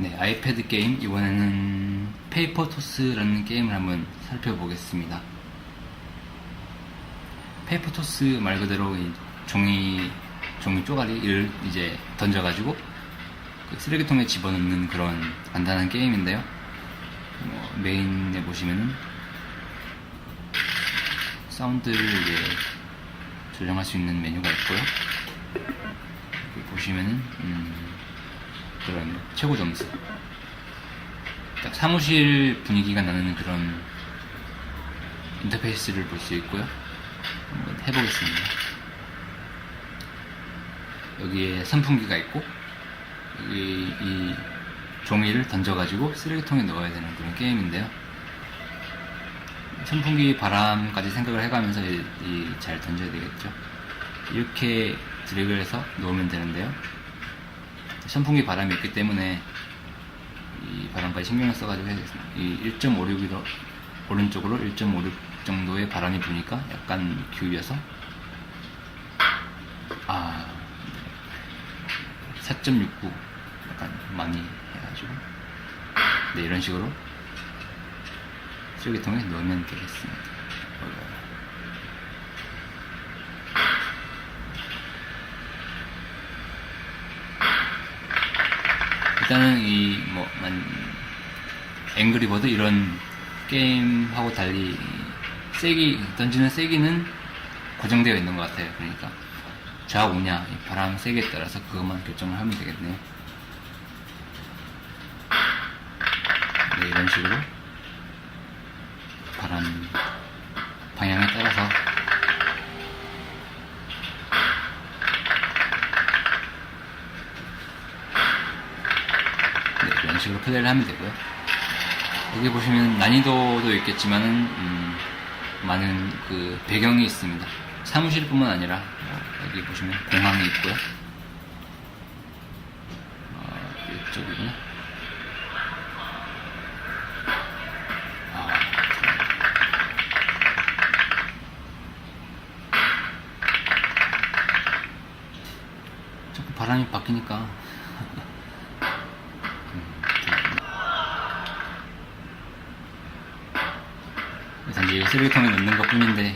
네, 아이패드 게임 이번에는 페이퍼 토스라는 게임을 한번 살펴보겠습니다. 페이퍼 토스 말 그대로 이 종이 종이 쪼가리를 이제 던져가지고 그 쓰레기통에 집어넣는 그런 간단한 게임인데요. 뭐 메인에 보시면은 사운드를 이제 조정할 수 있는 메뉴가 있고요. 보시면은 음, 그런 최고 점수. 딱 사무실 분위기가 나는 그런 인터페이스를 볼 수 있고요. 한번 해보겠습니다. 여기에 선풍기가 있고 여기 이 종이를 던져가지고 쓰레기통에 넣어야 되는 그런 게임인데요. 선풍기 바람까지 생각을 해가면서 이, 이 잘 던져야 되겠죠. 이렇게 드래그를 해서 놓으면 되는데요. 선풍기 바람이 있기 때문에 이 바람까지 신경을 써가지고. 이 1.56으로 오른쪽으로 1.56 정도의 바람이 부니까 약간 기울여서 아 4.69 약간 많이 해가지고 네 이런 식으로 쓰레기통에 넣으면 되겠습니다. 어, 일단은 이 뭐 앵그리버드 이런 게임하고 달리 세기 던지는 세기는 고정되어 있는 것 같아요. 그러니까 좌우냐 이 바람 세기에 따라서 그것만 결정을 하면 되겠네요. 네, 이런 식으로 바람 방향에 따라서 네, 이런 식으로 플레이를 하면 되고요. 여기 보시면 난이도도 있겠지만은 음, 많은 그 배경이 있습니다. 사무실뿐만 아니라 어, 여기 보시면 공항이 있고요. 어, 이쪽이구나. 아, 자꾸 바람이 바뀌니까 단지 쓰레기통에 넣는 것 뿐인데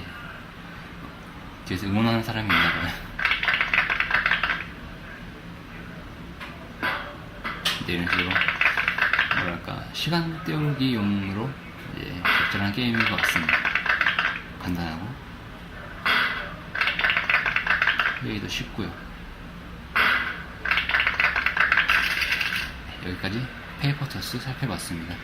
뒤에서 응원하는 사람이 있나 봐요. 네, 이런 식으로 뭐랄까 시간 때우기용으로 이제 적절한 게임인 것 같습니다. 간단하고 여기도 쉽고요. 네, 여기까지 페이퍼 토스 살펴봤습니다.